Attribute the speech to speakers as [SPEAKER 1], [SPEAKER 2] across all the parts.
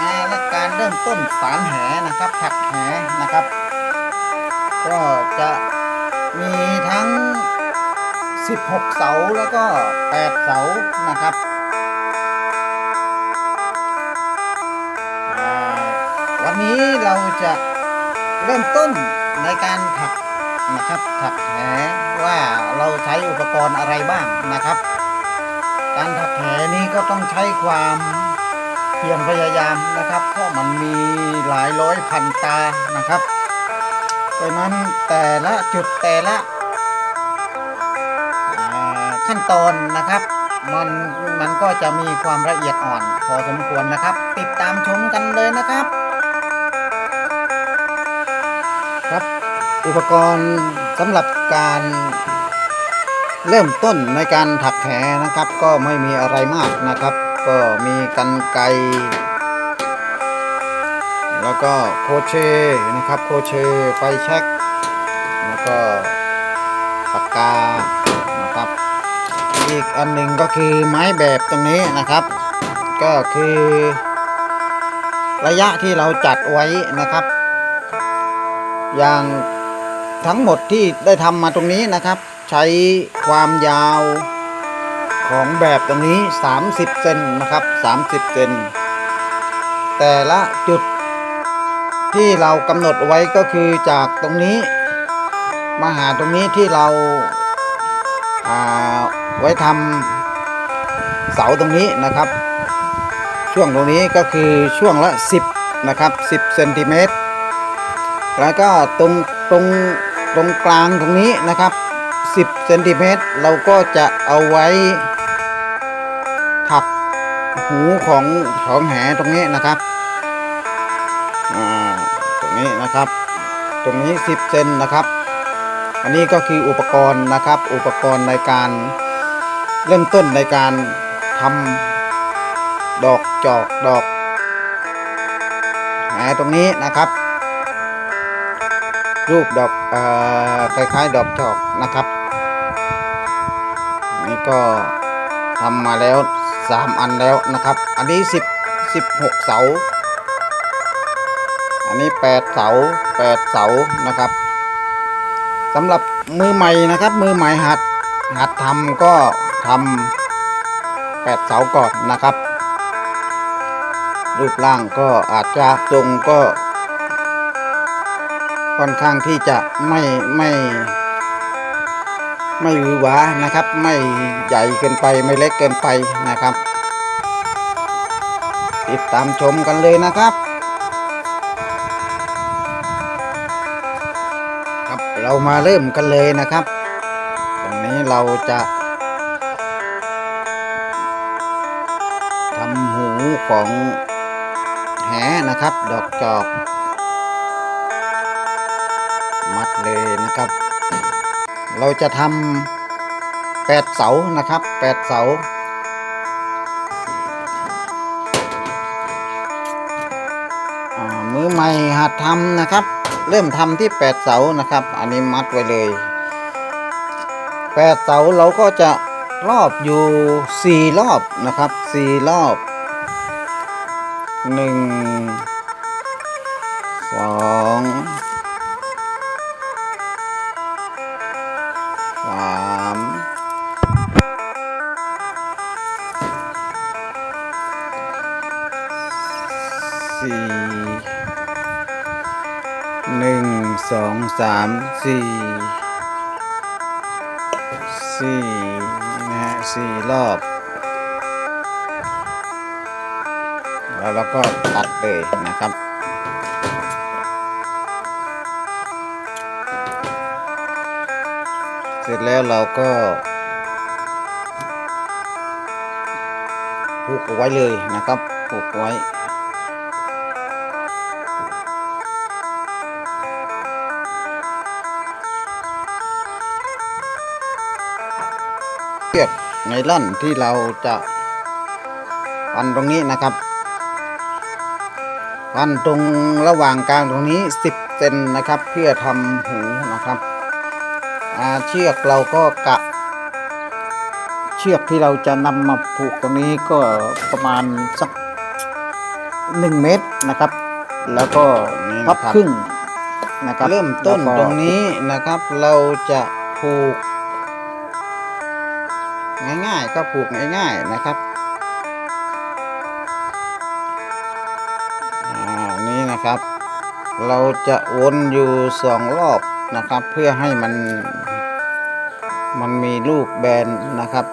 [SPEAKER 1] อร์และการเริ่มต้นสารแหนะครับถักแหนะครับ ก็จะมีทั้ง 16 เสาแล้วก็ 8 เสานะครับวันนี้เราจะเริ่มต้นในการถักนะครับถักแหว่าเราใช้อุปกรณ์อะไรบ้างนะครับ การถักแหนี้ก็ต้องใช้ความ เพียรพยายามนะครับ เพราะมันมีหลายร้อยพันตานะครับเพราะนั้นแต่ละจุดแต่ละขั้นตอนนะครับ มันมันก็จะมีความละเอียดอ่อนพอสมควรนะครับ ติดตามชมกันเลยนะครับ ครับอุปกรณ์สำหรับการเริ่มต้นในการถักแหนะครับ ก็ไม่มีอะไรมากนะครับ ก็มีกันไกแล้วก็โคเชนะครับโคเชไฟแช็กแล้วก็ปากกานะครับอีกอันหนึ่งก็คือไม้แบบตรงนี้นะครับ ก็คือ ระยะที่เราจัดไว้นะครับ อย่างทั้งหมดที่ได้ทำมาตรงนี้นะครับ ใช้ความยาว ของแบบตรงนี้ 30 เซนนะครับ 30 เซนแต่ละจุดที่เรากำหนดไว้ก็คือจากตรงนี้ มาหาตรงนี้ที่เราอ่าไว้ทำเสาตรงนี้นะครับ ช่วงตรงนี้ก็คือช่วงละ 10 นะครับ 10เซนติเมตรแล้วก็ตรงตรงตรงกลางตรงนี้นะครับ 10เซนติเมตรเราก็จะเอาไว้ หูของของแหตรงนี้นะครับอ่าตรงนี้นะครับ ตรงนี้ 10เซนนะครับ อันนี้ก็คืออุปกรณ์นะครับ อุปกรณ์ในการเริ่มต้นในการทำดอกจอกดอกแหตรงนี้นะครับ รูปดอกเอ่อคล้ายๆ ดอกจอกนะครับนี่ก็ทำมาแล้ว 3 อันแล้วนะครับ อันนี้ 10 16 เสา อันนี้ 8 เสา 8 เสานะครับสำหรับมือใหม่นะครับ มือใหม่หัดหัดทำก็ทำ8เสาก่อนนะครับ รูปร่างก็อาจจะทรงก็ ค่อนข้างที่จะไม่ไม่ ไม่หวือหวานะครับ ไม่ใหญ่เกินไปไม่เล็กเกินไปนะครับ ติดตามชมกันเลยนะครับ ครับเรามาเริ่มกันเลยนะครับ ตรงนี้เราจะทำหูของแหนะครับ ดอกจอก มัดเลยนะครับ เราจะทำแปดเสานะครับแปดเสา มือใหม่หัดทำนะครับ เริ่มทำที่แปดเสานะครับ อันนี้มัดไว้เลยแปดเสาเราก็จะรอบอยู่สี่รอบนะครับสี่รอบหนึ่ง สามสี่สี่นะฮะสี่รอบ แล้วเราก็ตัดเลยนะครับเสร็จแล้วเราก็ผูกเอาไว้เลยนะครับผูกไว้ ไนล่อนที่เราจะพันตรงนี้นะครับพพันตรงระหว่างกลางตรงนี้ 10เซนนะครับ เพื่อทำหูนะครับอ่าเชือกเราก็กะ เชือกที่เราจะนำมาผูกตรงนี้ก็ประมาณสักหนึ่งเมตรนะครับ แล้วก็
[SPEAKER 2] นี่
[SPEAKER 1] พับ
[SPEAKER 2] นะครับ
[SPEAKER 1] ครึ่งนะครับ
[SPEAKER 2] เริ่มต้น
[SPEAKER 1] แล้วก็
[SPEAKER 2] ตรงนี้นะครับ เราจะผูก ก็ผูกง่ายๆนะครับอ่านี่นะครับ เราจะวนอยู่สองรอบนะครับ เพื่อให้มันมันมีลูกแบนนะครับ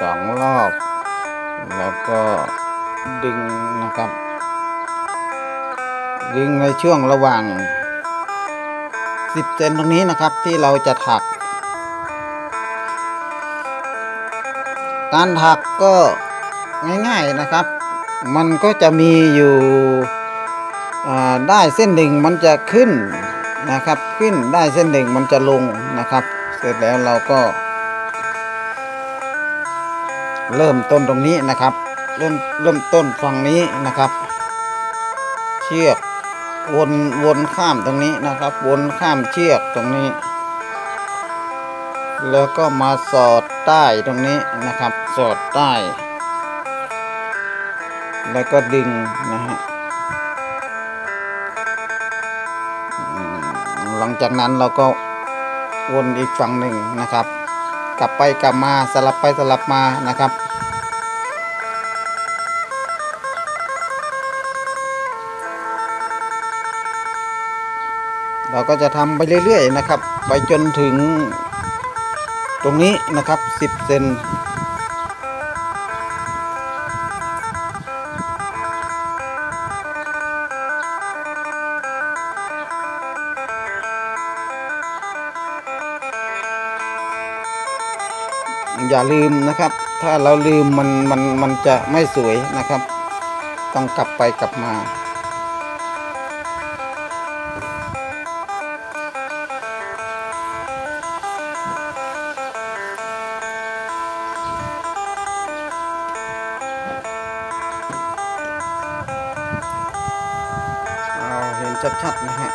[SPEAKER 2] สองรอบ แล้วก็ดึงนะครับ ดึงในช่วงระหว่าง 10เซนตรงนี้นะครับที่เราจะถัก การถักก็ง่ายๆนะครับ มันก็จะมีอยู่ได้เส้นหนึ่งมันจะขึ้นนะครับ ขึ้นได้เส้นหนึ่งมันจะลงนะครับ เสร็จแล้วเราก็ เริ่มต้นตรงนี้นะครับ เริ่มเริ่มต้นฝั่งนี้นะครับ เชือก วนวนข้ามตรงนี้นะครับ วนข้ามเชือกตรงนี้ แล้วก็มาสอดใต้ตรงนี้นะครับ สอดใต้ แล้วก็ดึงนะฮะหลังจากนั้นเราก็วนอีกฝั่งหนึ่งนะครับ กลับไปกลับมาสลับไปสลับมานะครับ เราก็จะทำไปเรื่อยๆนะครับ ไปจนถึงตรงนี้นะครับ 10 เซนอย่าลืมนะครับ ถ้าเราลืมมันมันมันจะไม่สวยนะครับ ต้องกลับไปกลับมา ชัดๆนะฮะ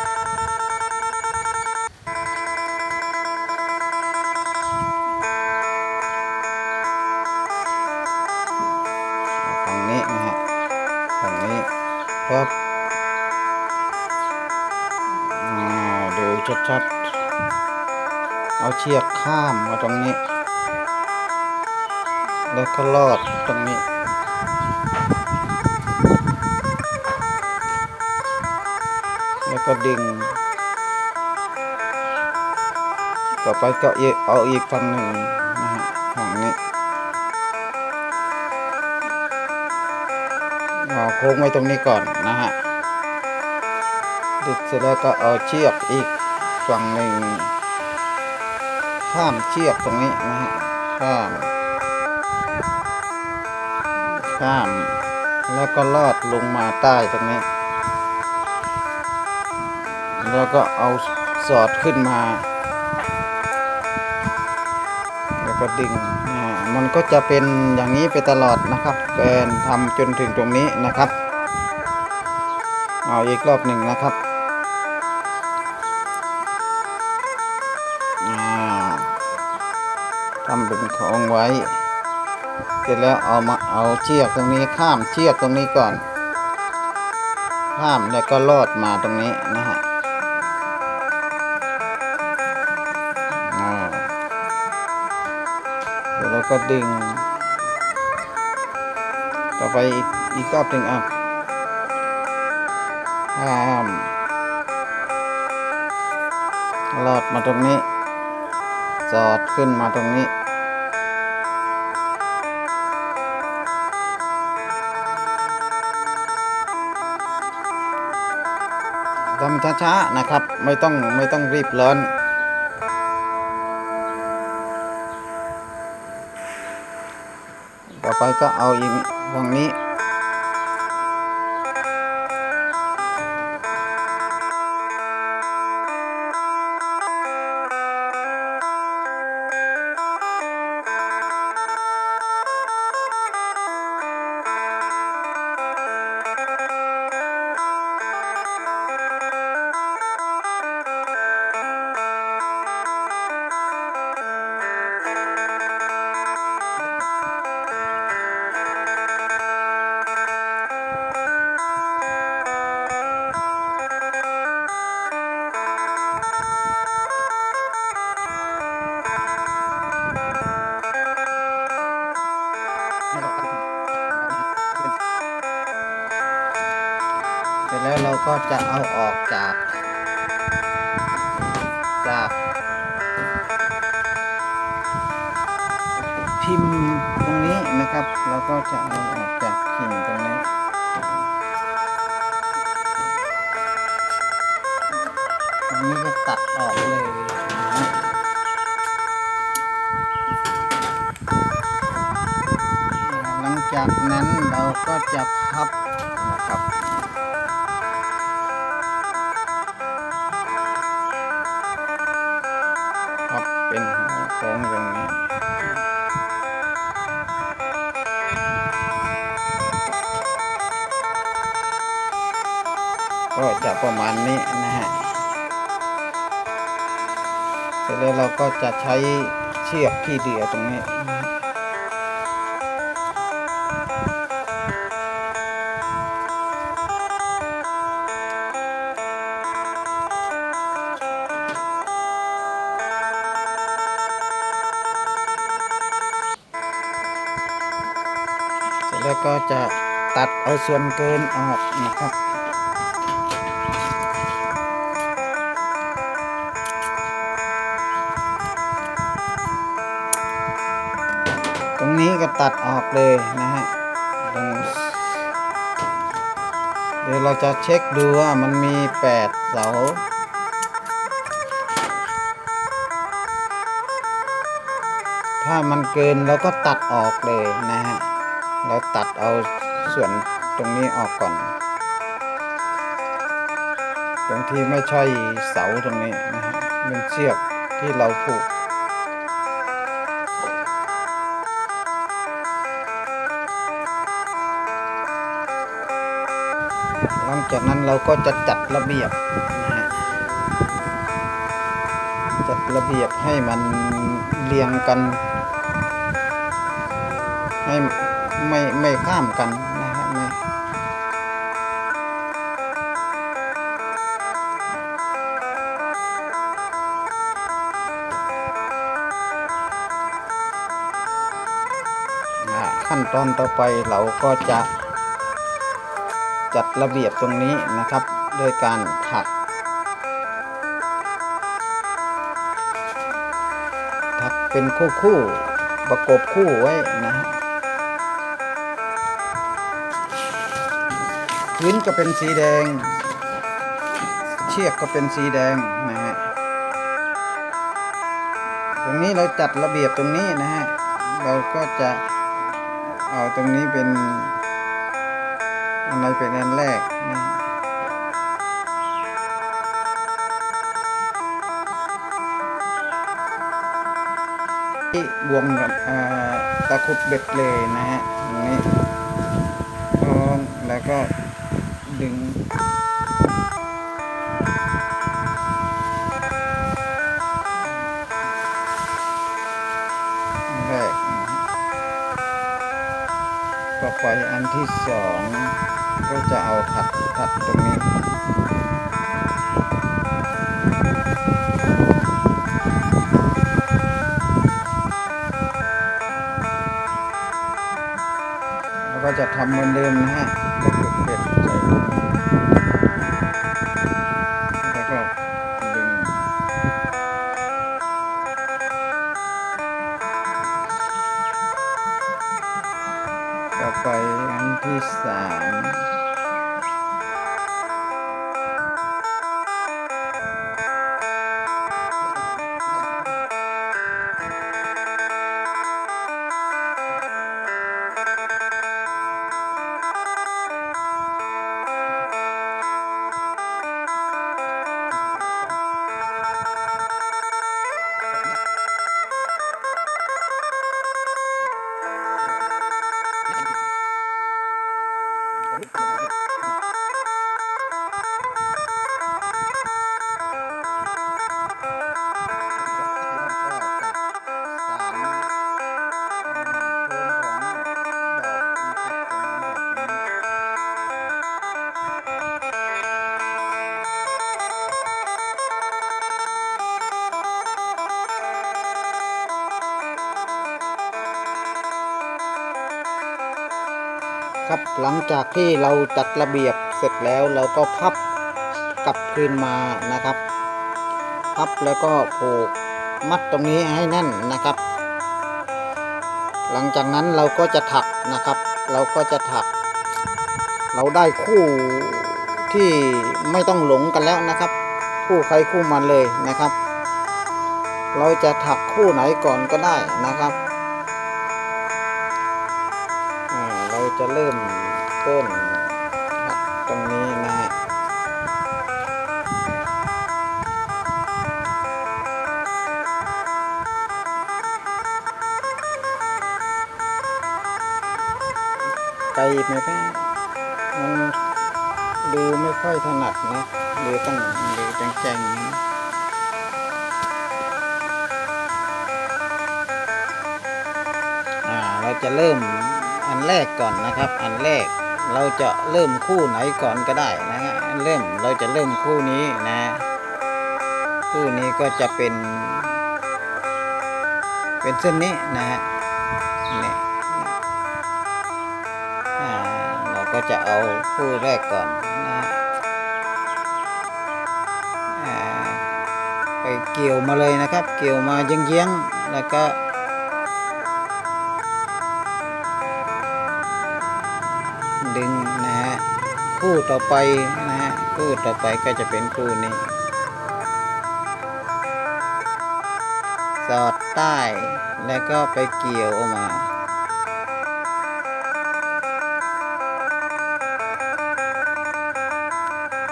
[SPEAKER 2] ฝั่งนี้นะฮะฝั่งนี้ครับดูชัดๆ เอาเชือกข้ามมาตรงนี้ แล้วก็ลอดตรงนี้ แล้วก็ดึง ต่อไปก็เอาอีกฝั่งหนึ่งนะฮะฝั่งนี้เอาโค้งไว้ตรงนี้ก่อนนะฮะดึเสร็จแล้วก็เอาเชือกอีกฝั่งหนึ่งข้ามเชือกตรงนี้นะฮะข้ามข้าม แล้วก็ลอดลงมาใต้ตรงนี้ แล้วก็เอาสอดขึ้นมา แล้วก็ดึงอ่ามันก็จะเป็นอย่างนี้ไปตลอดนะครับแบนทำจนถึงตรงนี้นะครับ เอาอีกรอบหนึ่งนะครับทำเป็นของไว้ เสร็จแล้วเอามาเอาเชือกตรงนี้ข้ามเชือกตรงนี้ก่อน ข้ามแล้วก็ลอดมาตรงนี้นะฮะ ก็ดึง ต่อไปอีกอีกรอบหนึ่งอะข้ามลอดมาตรงนี้สอดขึ้นมาตรงนี้ ทำช้าๆนะครับ ไม่ต้องไม่ต้องรีบร้อน ไปก็เอาอีกฝั่งนี้
[SPEAKER 1] ก็จะเอาออกจาก จาก พิมพ์ตรงนี้นะครับ เราก็จะเอาออกจากพิมพ์ตรงนี้ตรงนี้ก็ตัดออกเลยนะหลังจากนั้นเราก็จะพับนะครับ ค้งตรงนี้ก็จะประมาณนี้นะฮะเสร็จแล้วเราก็จะใช้เชือกที่เดียวตรงนี้ ก็จะตัดเอาส่วนเกินออกนะครับตรงนี้ก็ตัดออกเลยนะฮะเดี๋ยวเราจะเช็คดูว่ามันมีแปดเสาถ้ามันเกินเราก็ตัดออกเลยนะฮะ เราตัดเอาส่วนตรงนี้ออกก่อน ตรงที่ไม่ใช่เสาตรงนี้นะฮะเป็นเชือกที่เราผูกหลังจากนั้นเราก็จะจัดระเบียบนะฮะจัดระเบียบให้มันเรียงกันให้ ไม่ไม่ข้ามกันนะฮะไม่ขั้นตอนต่อไปเราก็จะจัดระเบียบตรงนี้นะครับ โดยการถัก ถักเป็นคู่คู่ประกบคู่ไว้นะฮะ พื้นก็เป็นสีแดง เชือกก็เป็นสีแดงนะฮะตรงนี้เราจัดระเบียบตรงนี้นะฮะเราก็จะเอาตรงนี้เป็นอะไรเป็นอันแรกนะที่บวงกับอ่าตะครุบเบ็ดเลยนะฮะตรงนี้แล้วก็ ดึงแรกต่อไปอันที่สองก็จะเอาถัดถัดตรงนี้แล้วก็จะทำเหมือนเดิมนะฮะเป็ด ใหลังจากที่เราจัดระเบียบ
[SPEAKER 2] เสร็จแล้วเราก็พับกลับคืนมานะครับ พับแล้วก็ผูกมัดตรงนี้ให้แน่นนะครับ หลังจากนั้นเราก็จะถักนะครับ เราก็จะถัก เราได้คู่ที่ไม่ต้องหลงกันแล้วนะครับ คู่ใครคู่มันเลยนะครับ เราจะถักคู่ไหนก่อนก็ได้นะครับ เราจะเริ่ม ต้นถักตรงนี้นะฮะไกลไหมพี่มันดูไม่ค่อยถนัดนะดูต้องดูแจ้งๆนะอ่าเราจะเริ่มอันแรกก่อนนะครับ อันแรก เราจะเริ่มคู่ไหนก่อนก็ได้นะฮะเริ่มเราจะเริ่มคู่นี้นะ คู่นี้ก็จะเป็น เป็นเส้นนี้นะฮะนี่เราก็จะเอาคู่แรกก่อนนะไปเกี่ยวมาเลยนะครับ เกี่ยวมาเยื้องๆแล้วก็ ต่อไปนะฮะคู่ต่อไปก็จะเป็นคู่นี้ สอดใต้แล้วก็ไปเกี่ยวออกมา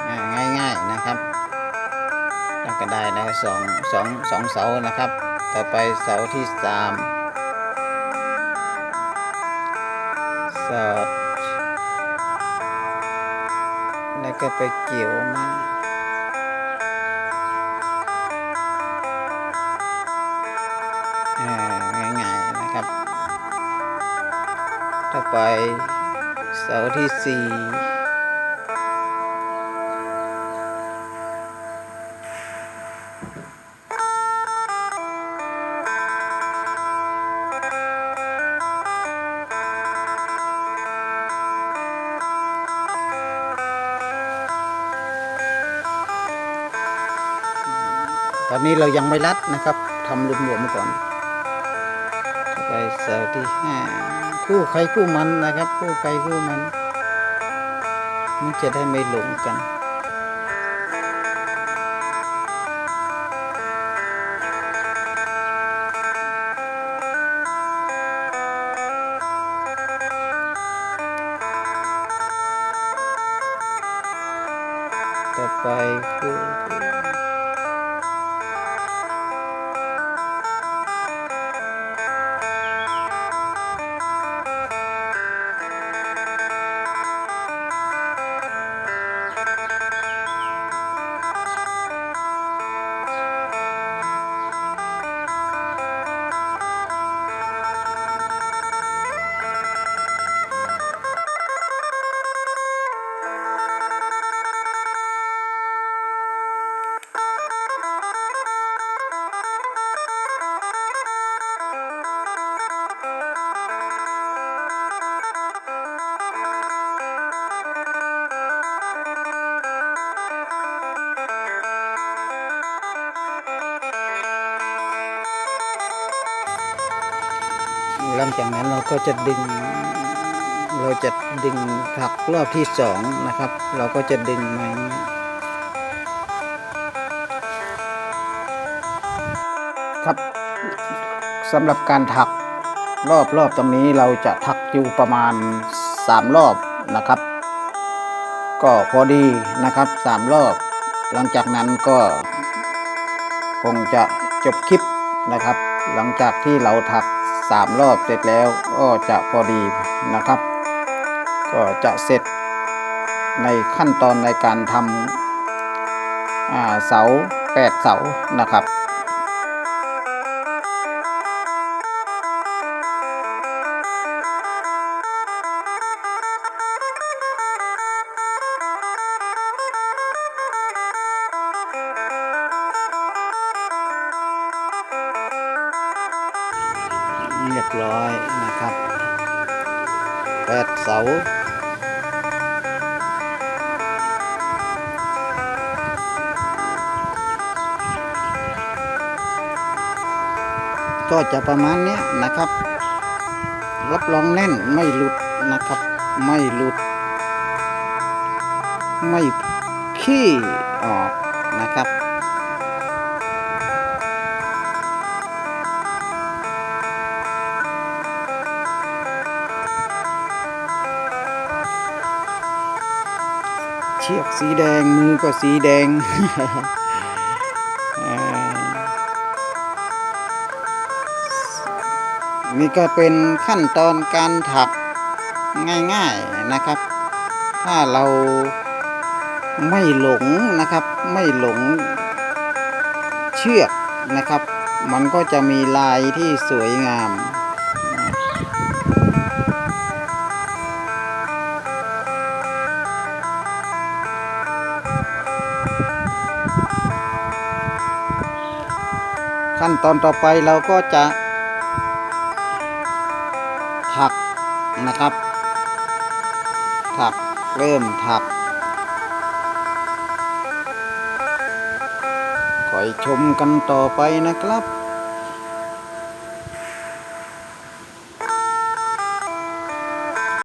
[SPEAKER 2] อ่าง่ายๆนะครับแล้วก็ได้แล้วสองสองสองเสานะครับ ต่อไปเสาที่สาม ไปเกี่ยวมาอ่าง่ายๆนะครับ ต่อไปเสาที่สี่ นนี้เรายังไม่รัดนะครับทำรวมๆก่อนไปเสาที่ห้าคู่ใครคู่มันนะครับ คู่ใครคู่มัน มันจะได้ไม่หลงกันต่อไปคู่ หลังจากนั้นเราก็จะดึง เราจะดึงถักรอบที่สองนะครับ เราก็จะดึงมาอย่างนี้ครับสำหรับการถักรอบรอบตรงนี้เราจะถักอยู่ประมาณสามรอบนะครับ ก็พอดีนะครับสามรอบ หลังจากนั้นก็คงจะจบคลิปนะครับ หลังจากที่เราถัก สามรอบเสร็จแล้วก็จะพอดีนะครับ ก็จะเสร็จในขั้นตอนในการทำเสาแปดเสานะครับ ก็จะประมาณนี้นะครับ รับรองแน่นไม่หลุดนะครับ ไม่หลุด ไม่ขี้ออกนะครับ เชือกสีแดงมือก็สีแดง นี่ก็เป็นขั้นตอนการถักง่ายๆนะครับ ถ้าเราไม่หลงนะครับ ไม่หลงเชือกนะครับ มันก็จะมีลายที่สวยงามขั้นตอนต่อไปเราก็จะ ถักนะครับ ถักเริ่มถักคอยชมกันต่อไปนะครับ